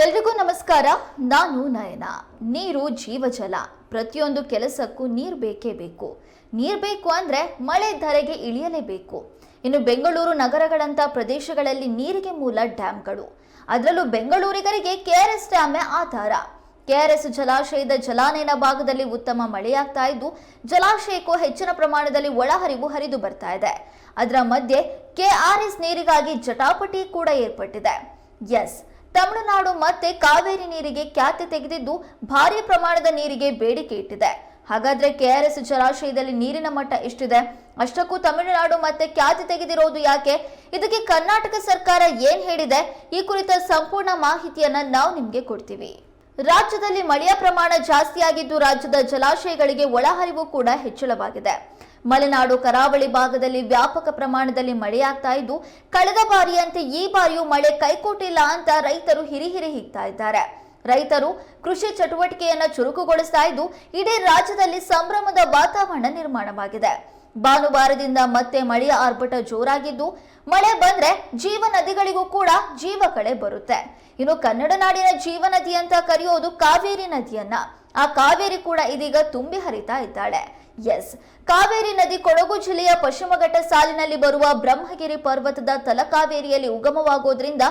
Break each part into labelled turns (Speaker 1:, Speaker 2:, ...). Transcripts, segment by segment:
Speaker 1: ಎಲ್ರಿಗೂ ನಮಸ್ಕಾರ. ನಾನು ನಯನ. ನೀರು ಜೀವಜಲ ಪ್ರತಿಯೊಂದು ಕೆಲಸಕ್ಕೂ ನೀರು ಬೇಕೇ ಬೇಕು. ನೀರು ಬೇಕು ಅಂದ್ರೆ ಮಳೆ ಧರೆಗೆ ಇಳಿಯಲೇಬೇಕು ಇನ್ನು ಬೆಂಗಳೂರು ನಗರಗಳಂತ ಪ್ರದೇಶಗಳಲ್ಲಿ ನೀರಿಗೆ ಮೂಲ ಡ್ಯಾಮ್ಗಳು. ಅದರಲ್ಲೂ ಬೆಂಗಳೂರಿಗರಿಗೆ ಕೆ ಆರ್ ಎಸ್ ಡ್ಯಾಮೇ ಆಧಾರ. ಕೆ ಆರ್ ಎಸ್ ಜಲಾಶಯದ ಜಲಾನಯನ ಭಾಗದಲ್ಲಿ ಉತ್ತಮ ಮಳೆಯಾಗ್ತಾ ಇದ್ದು, ಜಲಾಶಯಕ್ಕೂ ಹೆಚ್ಚಿನ ಪ್ರಮಾಣದಲ್ಲಿ ಒಳಹರಿವು ಹರಿದು ಬರ್ತಾ ಇದೆ. ಅದರ ಮಧ್ಯೆ ಕೆ ಆರ್ ಎಸ್ ನೀರಿಗಾಗಿ ಜಟಾಪಟಿ ಕೂಡ ಏರ್ಪಟ್ಟಿದೆ. ಎಸ್ ತಮಿಳುನಾಡು ಮತ್ತೆ ಕಾವೇರಿ ನೀರಿಗೆ ಖ್ಯಾತಿ ತೆಗೆದಿದ್ದು ಭಾರಿ ಪ್ರಮಾಣದ ನೀರಿಗೆ ಬೇಡಿಕೆ ಇಟ್ಟಿದೆ. ಹಾಗಾದ್ರೆ ಕೆಆರ್ಎಸ್ ಜಲಾಶಯದಲ್ಲಿ ನೀರಿನ ಮಟ್ಟ ಎಷ್ಟಿದೆ? ಅಷ್ಟಕ್ಕೂ ತಮಿಳುನಾಡು ಮತ್ತೆ ಖ್ಯಾತಿ ತೆಗೆದಿರೋದು ಯಾಕೆ? ಇದಕ್ಕೆ ಕರ್ನಾಟಕ ಸರ್ಕಾರ ಏನ್ ಹೇಳಿದೆ? ಈ ಕುರಿತ ಸಂಪೂರ್ಣ ಮಾಹಿತಿಯನ್ನ ನಾವು ನಿಮ್ಗೆ ಕೊಡ್ತೀವಿ. ರಾಜ್ಯದಲ್ಲಿ ಮಳೆಯ ಪ್ರಮಾಣ ಜಾಸ್ತಿಯಾಗಿದ್ದು ರಾಜ್ಯದ ಜಲಾಶಯಗಳಿಗೆ ಒಳಹರಿವು ಕೂಡ ಹೆಚ್ಚಳವಾಗಿದೆ. ಮಲೆನಾಡು ಕರಾವಳಿ ಭಾಗದಲ್ಲಿ ವ್ಯಾಪಕ ಪ್ರಮಾಣದಲ್ಲಿ ಮಳೆಯಾಗ್ತಾ ಇದ್ದು, ಕಳೆದ ಬಾರಿಯಂತೆ ಈ ಬಾರಿಯೂ ಮಳೆ ಕೈಕೊಟ್ಟಿಲ್ಲ ಅಂತ ರೈತರು ಹಿರಿಹಿರಿ ಹಿಗ್ತಾ ಇದ್ದಾರೆ. ರೈತರು ಕೃಷಿ ಚಟುವಟಿಕೆಯನ್ನ ಚುರುಕುಗೊಳಿಸ್ತಾ ಇದ್ದು, ಇಡೀ ರಾಜ್ಯದಲ್ಲಿ ಸಂಭ್ರಮದ ವಾತಾವರಣ ನಿರ್ಮಾಣವಾಗಿದೆ. ಭಾನುವಾರದಿಂದ ಮತ್ತೆ ಮಳೆಯ ಆರ್ಭಟ ಜೋರಾಗಿದ್ದು, ಮಳೆ ಬಂದ್ರೆ ಜೀವ ನದಿಗಳಿಗೂ ಕೂಡ ಜೀವ ಕಳೆ ಬರುತ್ತೆ. ಇನ್ನು ಕನ್ನಡ ನಾಡಿನ ಜೀವ ನದಿ ಅಂತ ಕರೆಯೋದು ಕಾವೇರಿ ನದಿಯನ್ನ. ಆ ಕಾವೇರಿ ಕೂಡ ಇದೀಗ ತುಂಬಿ ಹರಿತಾ ಇದ್ದಾಳೆ. ಎಸ್, ಕಾವೇರಿ ನದಿ ಕೊಡಗು ಜಿಲ್ಲೆಯ ಪಶ್ಚಿಮ ಘಟ್ಟ ಸಾಲಿನಲ್ಲಿ ಬರುವ ಬ್ರಹ್ಮಗಿರಿ ಪರ್ವತದ ತಲಕಾವೇರಿಯಲ್ಲಿ ಉಗಮವಾಗುವುದರಿಂದ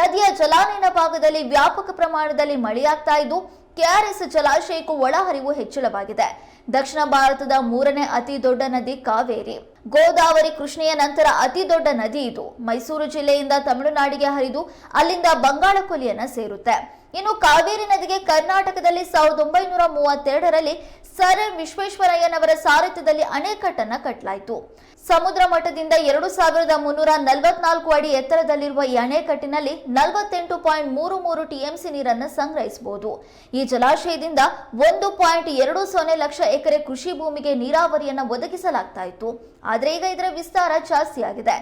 Speaker 1: ನದಿಯ ಜಲಾನಯನ ಭಾಗದಲ್ಲಿ ವ್ಯಾಪಕ ಪ್ರಮಾಣದಲ್ಲಿ ಮಳೆಯಾಗ್ತಾ ಇದ್ದು, ಕೆಆರ್ಎಸ್ ಜಲಾಶಯಕ್ಕೂ ಒಳಹರಿವು ಹೆಚ್ಚಳವಾಗಿದೆ. ದಕ್ಷಿಣ ಭಾರತದ ಮೂರನೇ ಅತಿ ದೊಡ್ಡ ನದಿ ಕಾವೇರಿ. ಗೋದಾವರಿ ಕೃಷ್ಣೆಯ ನಂತರ ಅತಿ ದೊಡ್ಡ ನದಿ ಇದು. ಮೈಸೂರು ಜಿಲ್ಲೆಯಿಂದ ತಮಿಳುನಾಡಿಗೆ ಹರಿದು ಅಲ್ಲಿಂದ ಬಂಗಾಳ ಕೊಲ್ಲಿಯನ್ನ ಸೇರುತ್ತೆ. ಇನ್ನು ಕಾವೇರಿ ನದಿಗೆ ಕರ್ನಾಟಕದಲ್ಲಿ ಸಾವಿರದ ಒಂಬೈನೂರ ಮೂವತ್ತೆರಡರಲ್ಲಿ ಸರ್ ಎಂ ವಿಶ್ವೇಶ್ವರಯ್ಯನವರ ಸಾರಥ್ಯದಲ್ಲಿ ಅಣೆಕಟ್ಟನ್ನ ಕಟ್ಟಲಾಯಿತು ಸಮುದ್ರ ಮಟ್ಟದಿಂದ ಎರಡು ಸಾವಿರದ ಮುನ್ನೂರ ನಲವತ್ನಾಲ್ಕು ಅಡಿ ಎತ್ತರದಲ್ಲಿರುವ ಈ ಅಣೆಕಟ್ಟಿನಲ್ಲಿ ನಲವತ್ತೆಂಟು ಪಾಯಿಂಟ್ ಮೂರು ಮೂರು ಟಿಎಂಸಿ ನೀರನ್ನು ಸಂಗ್ರಹಿಸಬಹುದು. ಈ ಜಲಾಶಯದಿಂದ ಒಂದು ಪಾಯಿಂಟ್ ಎರಡು ಸೊನ್ನೆ ಲಕ್ಷ ಎಕರೆ ಕೃಷಿ ಭೂಮಿಗೆ ನೀರಾವರಿಯನ್ನು ಒದಗಿಸಲಾಗ್ತಾ ಇತ್ತು. ಆದರೆ ಈಗ ಇದರ ವಿಸ್ತಾರ ಜಾಸ್ತಿಯಾಗಿದೆ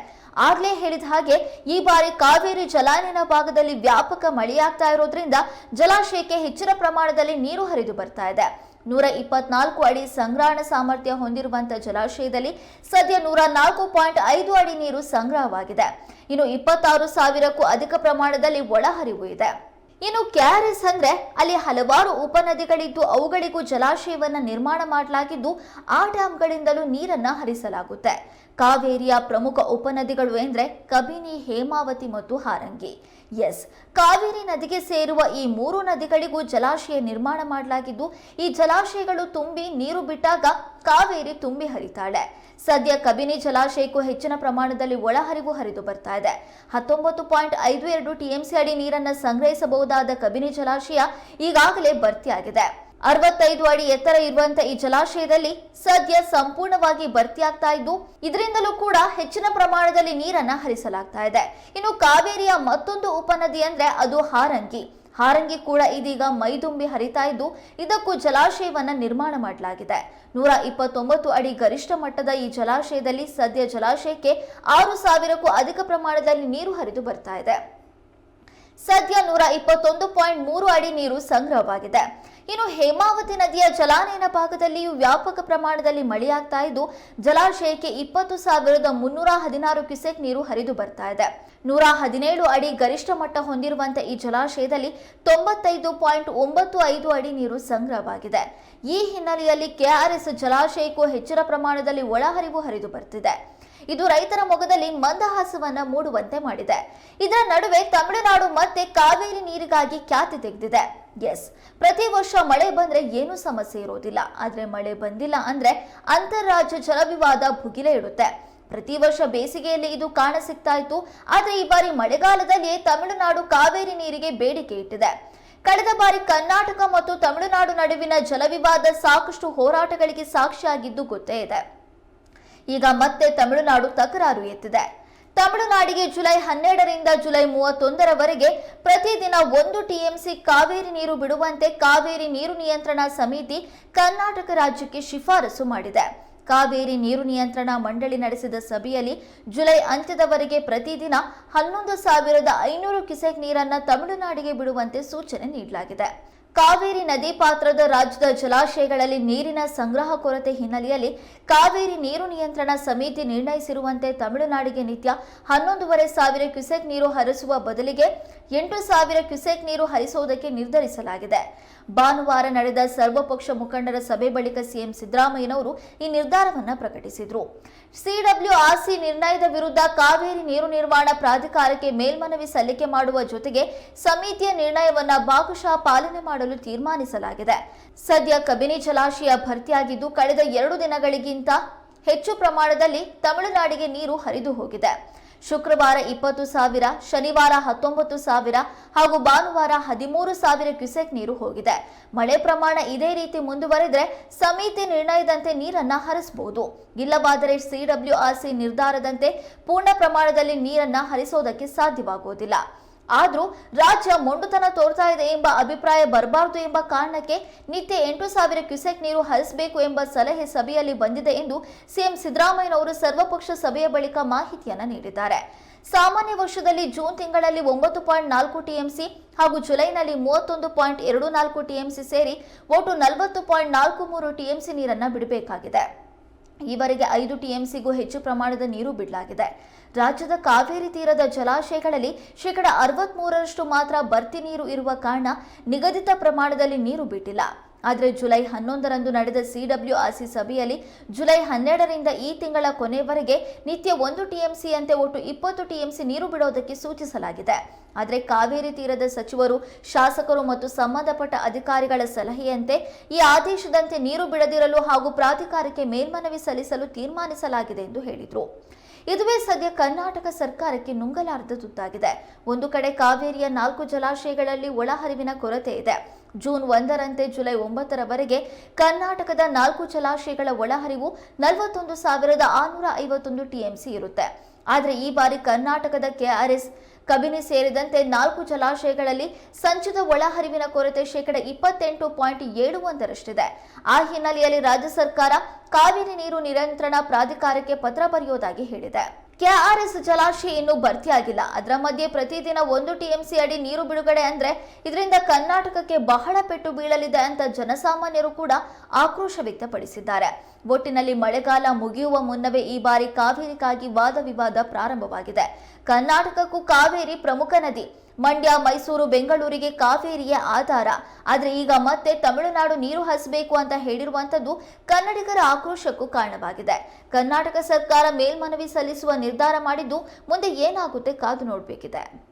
Speaker 1: ಆಗ್ಲೇ ಹೇಳಿದ ಹಾಗೆ ಈ ಬಾರಿ ಕಾವೇರಿ ಜಲಾನಯನ ಭಾಗದಲ್ಲಿ ವ್ಯಾಪಕ ಮಳೆಯಾಗ್ತಾ ಇರೋದ್ರಿಂದ ಜಲಾಶಯಕ್ಕೆ ಹೆಚ್ಚಿನ ಪ್ರಮಾಣದಲ್ಲಿ ನೀರು ಹರಿದು ಬರ್ತಾ ಇದೆ. ನೂರ ಇಪ್ಪತ್ನಾಲ್ಕು ಅಡಿ ಸಂಗ್ರಹಣ ಸಾಮರ್ಥ್ಯ ಹೊಂದಿರುವಂತಹ ಜಲಾಶಯದಲ್ಲಿ ಸದ್ಯ ನೂರ ನಾಲ್ಕು ಪಾಯಿಂಟ್ ಐದು ಅಡಿ ನೀರು ಸಂಗ್ರಹವಾಗಿದೆ. ಇನ್ನು ಇಪ್ಪತ್ತಾರು ಸಾವಿರಕ್ಕೂ ಅಧಿಕ ಪ್ರಮಾಣದಲ್ಲಿ ಒಳಹರಿವು ಇದೆ. ಇನ್ನು ಕೆಆರ್ಎಸ್ ಅಂದ್ರೆ ಅಲ್ಲಿ ಹಲವಾರು ಉಪನದಿಗಳಿದ್ದು ಅವುಗಳಿಗೂ ಜಲಾಶಯವನ್ನ ನಿರ್ಮಾಣ ಮಾಡಲಾಗಿದ್ದು, ಆ ಡ್ಯಾಂಗಳಿಂದಲೂ ನೀರನ್ನ ಹರಿಸಲಾಗುತ್ತೆ. ಕಾವೇರಿಯ ಪ್ರಮುಖ ಉಪನದಿಗಳು ಎಂದರೆ ಕಬಿನಿ, ಹೇಮಾವತಿ ಮತ್ತು ಹಾರಂಗಿ. ಎಸ್ ಕಾವೇರಿ ನದಿಗೆ ಸೇರುವ ಈ ಮೂರು ನದಿಗಳಿಗೂ ಜಲಾಶಯ ನಿರ್ಮಾಣ ಮಾಡಲಾಗಿದ್ದು, ಈ ಜಲಾಶಯಗಳು ತುಂಬಿ ನೀರು ಬಿಟ್ಟಾಗ ಕಾವೇರಿ ತುಂಬಿ ಹರಿತಾಳೆ. ಸದ್ಯ ಕಬಿನಿ ಜಲಾಶಯಕ್ಕೂ ಹೆಚ್ಚಿನ ಪ್ರಮಾಣದಲ್ಲಿ ಒಳಹರಿವು ಹರಿದು ಬರ್ತಾ ಇದೆ. ಹತ್ತೊಂಬತ್ತು ಪಾಯಿಂಟ್ ಐದು ಎರಡು ಟಿಎಂಸಿ ಅಡಿ ನೀರನ್ನು ಸಂಗ್ರಹಿಸಬಹುದಾದ ಕಬಿನಿ ಜಲಾಶಯ ಈಗಾಗಲೇ ಭರ್ತಿಯಾಗಿದೆ. ಅರವತ್ತೈದು ಅಡಿ ಎತ್ತರ ಇರುವಂತಹ ಈ ಜಲಾಶಯದಲ್ಲಿ ಸದ್ಯ ಸಂಪೂರ್ಣವಾಗಿ ಭರ್ತಿಯಾಗ್ತಾ ಇದ್ದು, ಇದರಿಂದಲೂ ಕೂಡ ಹೆಚ್ಚಿನ ಪ್ರಮಾಣದಲ್ಲಿ ನೀರನ್ನ ಹರಿಸಲಾಗ್ತಾ ಇದೆ. ಇನ್ನು ಕಾವೇರಿಯ ಮತ್ತೊಂದು ಉಪನದಿ ಅಂದ್ರೆ ಅದು ಹಾರಂಗಿ. ಹಾರಂಗಿ ಕೂಡ ಇದೀಗ ಮೈದುಂಬಿ ಹರಿತಾ ಇದ್ದು, ಇದಕ್ಕೂ ಜಲಾಶಯವನ್ನ ನಿರ್ಮಾಣ ಮಾಡಲಾಗಿದೆ. ನೂರ ಇಪ್ಪತ್ತೊಂಬತ್ತು ಅಡಿ ಗರಿಷ್ಠ ಮಟ್ಟದ ಈ ಜಲಾಶಯದಲ್ಲಿ ಸದ್ಯ ಜಲಾಶಯಕ್ಕೆ ಆರು ಸಾವಿರಕ್ಕೂ ಅಧಿಕ ಪ್ರಮಾಣದಲ್ಲಿ ನೀರು ಹರಿದು ಬರ್ತಾ ಇದೆ. ಸದ್ಯ ನೂರ ಇಪ್ಪತ್ತೊಂದು ಪಾಯಿಂಟ್ ಮೂರು ಅಡಿ ನೀರು ಸಂಗ್ರಹವಾಗಿದೆ. ಇನ್ನು ಹೇಮಾವತಿ ನದಿಯ ಜಲಾನಯನ ಭಾಗದಲ್ಲಿಯೂ ವ್ಯಾಪಕ ಪ್ರಮಾಣದಲ್ಲಿ ಮಳೆಯಾಗ್ತಾ ಇದ್ದು, ಜಲಾಶಯಕ್ಕೆ ಇಪ್ಪತ್ತು ಸಾವಿರದ ಮುನ್ನೂರ ಹದಿನಾರು ಕ್ಯೂಸೆಕ್ ನೀರು ಹರಿದು ಬರ್ತಾ ಇದೆ. ನೂರ ಹದಿನೇಳು ಅಡಿ ಗರಿಷ್ಠ ಮಟ್ಟ ಹೊಂದಿರುವಂತಹ ಈ ಜಲಾಶಯದಲ್ಲಿ ತೊಂಬತ್ತೈದು ಪಾಯಿಂಟ್ ಒಂಬತ್ತು ಐದು ಅಡಿ ನೀರು ಸಂಗ್ರಹವಾಗಿದೆ. ಈ ಹಿನ್ನೆಲೆಯಲ್ಲಿ ಕೆಆರ್ಎಸ್ ಜಲಾಶಯಕ್ಕೂ ಹೆಚ್ಚಿನ ಪ್ರಮಾಣದಲ್ಲಿ ಒಳಹರಿವು ಹರಿದು ಬರ್ತಿದೆ. ಇದು ರೈತರ ಮೊಗದಲ್ಲಿ ಮಂದಹಾಸವನ್ನ ಮೂಡುವಂತೆ ಮಾಡಿದೆ. ಇದರ ನಡುವೆ ತಮಿಳುನಾಡು ಮತ್ತೆ ಕಾವೇರಿ ನೀರಿಗಾಗಿ ಖ್ಯಾತಿ ತೆಗೆದಿದೆ. ಎಸ್, ಪ್ರತಿ ವರ್ಷ ಮಳೆ ಬಂದ್ರೆ ಏನೂ ಸಮಸ್ಯೆ ಇರೋದಿಲ್ಲ. ಆದ್ರೆ ಮಳೆ ಬಂದಿಲ್ಲ ಅಂದ್ರೆ ಅಂತಾರಾಜ್ಯ ಜಲವಿವಾದ ಭುಗಿಲೆ ಇಡುತ್ತೆ ಪ್ರತಿ ವರ್ಷ ಬೇಸಿಗೆಯಲ್ಲಿ ಇದು ಕಾಣ ಸಿಗ್ತಾ ಇತ್ತು. ಆದ್ರೆ ಈ ಬಾರಿ ಮಳೆಗಾಲದಲ್ಲಿಯೇ ತಮಿಳುನಾಡು ಕಾವೇರಿ ನೀರಿಗೆ ಬೇಡಿಕೆ ಇಟ್ಟಿದೆ. ಕಳೆದ ಬಾರಿ ಕರ್ನಾಟಕ ಮತ್ತು ತಮಿಳುನಾಡು ನಡುವಿನ ಜಲವಿವಾದ ಸಾಕಷ್ಟು ಹೋರಾಟಗಳಿಗೆ ಸಾಕ್ಷಿಯಾಗಿದ್ದು ಗೊತ್ತೇ ಇದೆ. ಈಗ ಮತ್ತೆ ತಮಿಳುನಾಡು ತಕರಾರು ಎತ್ತಿದೆ. ತಮಿಳುನಾಡಿಗೆ ಜುಲೈ ಹನ್ನೆರಡರಿಂದ ಜುಲೈ ಮೂವತ್ತೊಂದರವರೆಗೆ ಪ್ರತಿದಿನ ಒಂದು ಟಿಎಂಸಿ ಕಾವೇರಿ ನೀರು ಬಿಡುವಂತೆ ಕಾವೇರಿ ನೀರು ನಿಯಂತ್ರಣ ಸಮಿತಿ ಕರ್ನಾಟಕ ರಾಜ್ಯಕ್ಕೆ ಶಿಫಾರಸು ಮಾಡಿದೆ. ಕಾವೇರಿ ನೀರು ನಿಯಂತ್ರಣ ಮಂಡಳಿ ನಡೆಸಿದ ಸಭೆಯಲ್ಲಿ ಜುಲೈ ಅಂತ್ಯದವರೆಗೆ ಪ್ರತಿದಿನ ಹನ್ನೊಂದು ಸಾವಿರದ ಐನೂರು ಕ್ಯುಸೆಕ್ ನೀರನ್ನು ತಮಿಳುನಾಡಿಗೆ ಬಿಡುವಂತೆ ಸೂಚನೆ ನೀಡಲಾಗಿದೆ. ಕಾವೇರಿ ನದಿ ಪಾತ್ರದ ರಾಜ್ಯದ ಜಲಾಶಯಗಳಲ್ಲಿ ನೀರಿನ ಸಂಗ್ರಹ ಕೊರತೆ ಹಿನ್ನೆಲೆಯಲ್ಲಿ ಕಾವೇರಿ ನೀರು ನಿಯಂತ್ರಣ ಸಮಿತಿ ನಿರ್ಣಯಿಸಿರುವಂತೆ ತಮಿಳುನಾಡಿಗೆ ನಿತ್ಯ ಹನ್ನೊಂದೂವರೆ ಸಾವಿರ ಕ್ಯುಸೆಕ್ ನೀರು ಹರಿಸುವ ಬದಲಿಗೆ ಎಂಟು ಸಾವಿರ ಕ್ಯುಸೆಕ್ ನೀರು ಹರಿಸುವುದಕ್ಕೆ ನಿರ್ಧರಿಸಲಾಗಿದೆ. ಭಾನುವಾರ ನಡೆದ ಸರ್ವಪಕ್ಷ ಮುಖಂಡರ ಸಭೆ ಬಳಿಕ ಸಿಎಂ ಸಿದ್ದರಾಮಯ್ಯನವರು ಈ ನಿರ್ಧಾರವನ್ನು ಪ್ರಕಟಿಸಿದರು. ಸಿಡಬ್ಲ್ಯೂಆರ್ಸಿ ನಿರ್ಣಯದ ವಿರುದ್ಧ ಕಾವೇರಿ ನೀರು ನಿರ್ವಹಣಾ ಪ್ರಾಧಿಕಾರಕ್ಕೆ ಮೇಲ್ಮನವಿ ಸಲ್ಲಿಕೆ ಮಾಡುವ ಜೊತೆಗೆ ಸಮಿತಿಯ ನಿರ್ಣಯವನ್ನ ಭಾಗಶಃ ಪಾಲನೆ ಮಾಡಲು ತೀರ್ಮಾನಿಸಲಾಗಿದೆ. ಸದ್ಯ ಕಬಿನಿ ಜಲಾಶಯ ಭರ್ತಿಯಾಗಿದ್ದು ಕಳೆದ ಎರಡು ದಿನಗಳಿಗಿಂತ ಹೆಚ್ಚು ಪ್ರಮಾಣದಲ್ಲಿ ತಮಿಳುನಾಡಿಗೆ ನೀರು ಹರಿದು ಹೋಗಿದೆ. ಶುಕ್ರವಾರ ಇಪ್ಪತ್ತು ಸಾವಿರ, ಶನಿವಾರ ಹತ್ತೊಂಬತ್ತು ಸಾವಿರ ಹಾಗೂ ಭಾನುವಾರ ಹದಿಮೂರು ಸಾವಿರ ಕ್ಯುಸೆಕ್ ನೀರು ಹೋಗಿದೆ. ಮಳೆ ಪ್ರಮಾಣ ಇದೇ ರೀತಿ ಮುಂದುವರೆದ್ರೆ ಸಮಿತಿ ನಿರ್ಣಯದಂತೆ ನೀರನ್ನ ಹರಿಸಬಹುದು ಇಲ್ಲವಾದರೆ ಸಿಡಬ್ಲ್ಯೂಆರ್ಸಿ ನಿರ್ಧಾರದಂತೆ ಪೂರ್ಣ ಪ್ರಮಾಣದಲ್ಲಿ ನೀರನ್ನ ಹರಿಸೋದಕ್ಕೆ ಸಾಧ್ಯವಾಗುವುದಿಲ್ಲ. ಆದ್ರೂ ರಾಜ್ಯ ಮೊಂಡುತನ ತೋರ್ತಾ ಇದೆ ಎಂಬ ಅಭಿಪ್ರಾಯ ಬರಬಾರದು ಎಂಬ ಕಾರಣಕ್ಕೆ ನಿತ್ಯ ಎಂಟು ಸಾವಿರ ಕ್ಯೂಸೆಕ್ ನೀರು ಹರಿಸಬೇಕು ಎಂಬ ಸಲಹೆ ಸಭೆಯಲ್ಲಿ ಬಂದಿದೆ ಎಂದು ಸಿಎಂ ಸಿದ್ದರಾಮಯ್ಯನವರು ಸರ್ವಪಕ್ಷ ಸಭೆಯ ಬಳಿಕ ಮಾಹಿತಿಯನ್ನು ನೀಡಿದ್ದಾರೆ. ಸಾಮಾನ್ಯ ವರ್ಷದಲ್ಲಿ ಜೂನ್ ತಿಂಗಳಲ್ಲಿ ಒಂಬತ್ತು ಪಾಯಿಂಟ್ ನಾಲ್ಕು ಟಿಎಂಸಿ ಹಾಗೂ ಜುಲೈನಲ್ಲಿ ಮೂವತ್ತೊಂದು ಪಾಯಿಂಟ್ ಎರಡು ನಾಲ್ಕು ಟಿಎಂಸಿ ಸೇರಿ ಒಟ್ಟು ನಲವತ್ತು ಪಾಯಿಂಟ್ ನಾಲ್ಕು ಮೂರು ಟಿಎಂಸಿ ನೀರನ್ನು ಬಿಡಬೇಕಾಗಿದೆ. ಈವರೆಗೆ ಐದು ಟಿಎಂಸಿಗೂ ಹೆಚ್ಚು ಪ್ರಮಾಣದ ನೀರು ಬಿಡಲಾಗಿದೆ. ರಾಜ್ಯದ ಕಾವೇರಿ ತೀರದ ಜಲಾಶಯಗಳಲ್ಲಿ ಶೇಕಡ ಅರವತ್ಮೂರರಷ್ಟು ಮಾತ್ರ ಬರ್ತಿ ನೀರು ಇರುವ ಕಾರಣ ನಿಗದಿತ ಪ್ರಮಾಣದಲ್ಲಿ ನೀರು ಬಿಟ್ಟಿಲ್ಲ. ಆದರೆ ಜುಲೈ ಹನ್ನೊಂದರಂದು ನಡೆದ ಸಿಡಬ್ಲ್ಯೂಆರ್ಸಿ ಸಭೆಯಲ್ಲಿ ಜುಲೈ ಹನ್ನೆರಡರಿಂದ ಈ ತಿಂಗಳ ಕೊನೆವರೆಗೆ ನಿತ್ಯ ಒಂದು ಟಿಎಂಸಿಯಂತೆ ಒಟ್ಟು ಇಪ್ಪತ್ತು ಟಿಎಂಸಿ ನೀರು ಬಿಡೋದಕ್ಕೆ ಸೂಚಿಸಲಾಗಿದೆ. ಆದರೆ ಕಾವೇರಿ ತೀರದ ಸಚಿವರು, ಶಾಸಕರು ಮತ್ತು ಸಂಬಂಧಪಟ್ಟ ಅಧಿಕಾರಿಗಳ ಸಲಹೆಯಂತೆ ಈ ಆದೇಶದಂತೆ ನೀರು ಬಿಡದಿರಲು ಹಾಗೂ ಪ್ರಾಧಿಕಾರಕ್ಕೆ ಮೇಲ್ಮನವಿ ಸಲ್ಲಿಸಲು ತೀರ್ಮಾನಿಸಲಾಗಿದೆ ಎಂದು ಹೇಳಿದರು. ಇದುವೇ ಸದ್ಯ ಕರ್ನಾಟಕ ಸರ್ಕಾರಕ್ಕೆ ನುಂಗಲಾರದ ತುತ್ತಾಗಿದೆ. ಒಂದು ಕಡೆ ಕಾವೇರಿಯ ನಾಲ್ಕು ಜಲಾಶಯಗಳಲ್ಲಿ ಒಳಹರಿವಿನ ಕೊರತೆ ಇದೆ. ಜೂನ್ ಒಂದರಂತೆ ಜುಲೈ ಒಂಬತ್ತರವರೆಗೆ ಕರ್ನಾಟಕದ ನಾಲ್ಕು ಜಲಾಶಯಗಳ ಒಳಹರಿವು ನಲವತ್ತೊಂದು ಸಾವಿರದ ಆರುನೂರ ಐವತ್ತೊಂದು ಟಿಎಂಸಿ ಇರುತ್ತೆ. ಆದರೆ ಈ ಬಾರಿ ಕರ್ನಾಟಕದ ಕೆಆರ್ಎಸ್ ಕಬಿನಿ ಸೇರಿದಂತೆ ನಾಲ್ಕು ಜಲಾಶಯಗಳಲ್ಲಿ ಸಂಚಿತ ಒಳಹರಿವಿನ ಕೊರತೆ ಶೇಕಡ ಇಪ್ಪತ್ತೆಂಟು ಪಾಯಿಂಟ್ ಏಳು ಒಂದರಷ್ಟಿದೆ. ಆ ಹಿನ್ನೆಲೆಯಲ್ಲಿ ರಾಜ್ಯ ಸರ್ಕಾರ ಕಾವೇರಿ ನೀರು ನಿಯಂತ್ರಣ ಪ್ರಾಧಿಕಾರಕ್ಕೆ ಪತ್ರ ಬರೆಯುವುದಾಗಿ ಹೇಳಿದೆ. ಕೆಆರ್ಎಸ್ ಜಲಾಶಯ ಇನ್ನೂ ಭರ್ತಿಯಾಗಿಲ್ಲ ಅದರ ಮಧ್ಯೆ ಪ್ರತಿದಿನ ಒಂದು ಟಿಎಂಸಿ ಅಡಿ ನೀರು ಬಿಡುಗಡೆ ಅಂದ್ರೆ ಇದರಿಂದ ಕರ್ನಾಟಕಕ್ಕೆ ಬಹಳ ಪೆಟ್ಟು ಬೀಳಲಿದೆ ಅಂತ ಜನಸಾಮಾನ್ಯರು ಕೂಡ ಆಕ್ರೋಶ ವ್ಯಕ್ತಪಡಿಸಿದ್ದಾರೆ. ಒಟ್ಟಿನಲ್ಲಿ ಮಳೆಗಾಲ ಮುಗಿಯುವ ಮುನ್ನವೇ ಈ ಬಾರಿ ಕಾವೇರಿಗಾಗಿ ವಾದ ವಿವಾದ ಪ್ರಾರಂಭವಾಗಿದೆ. ಕರ್ನಾಟಕಕ್ಕೂ ಕಾವೇರಿ ಪ್ರಮುಖ ನದಿ. ಮಂಡ್ಯ, ಮೈಸೂರು, ಬೆಂಗಳೂರಿಗೆ ಕಾವೇರಿಯೇ ಆಧಾರ. ಆದರೆ ಈಗ ಮತ್ತೆ ತಮಿಳುನಾಡು ನೀರು ಹಸಬೇಕು ಅಂತ ಹೇಳಿರುವಂಥದ್ದು ಕನ್ನಡಿಗರ ಆಕ್ರೋಶಕ್ಕೂ ಕಾರಣವಾಗಿದೆ. ಕರ್ನಾಟಕ ಸರ್ಕಾರ ಮೇಲ್ಮನವಿ ಸಲ್ಲಿಸುವ ನಿರ್ಧಾರ ಮಾಡಿದ್ದು ಮುಂದೆ ಏನಾಗುತ್ತೆ ಕಾದು ನೋಡಬೇಕಿದೆ.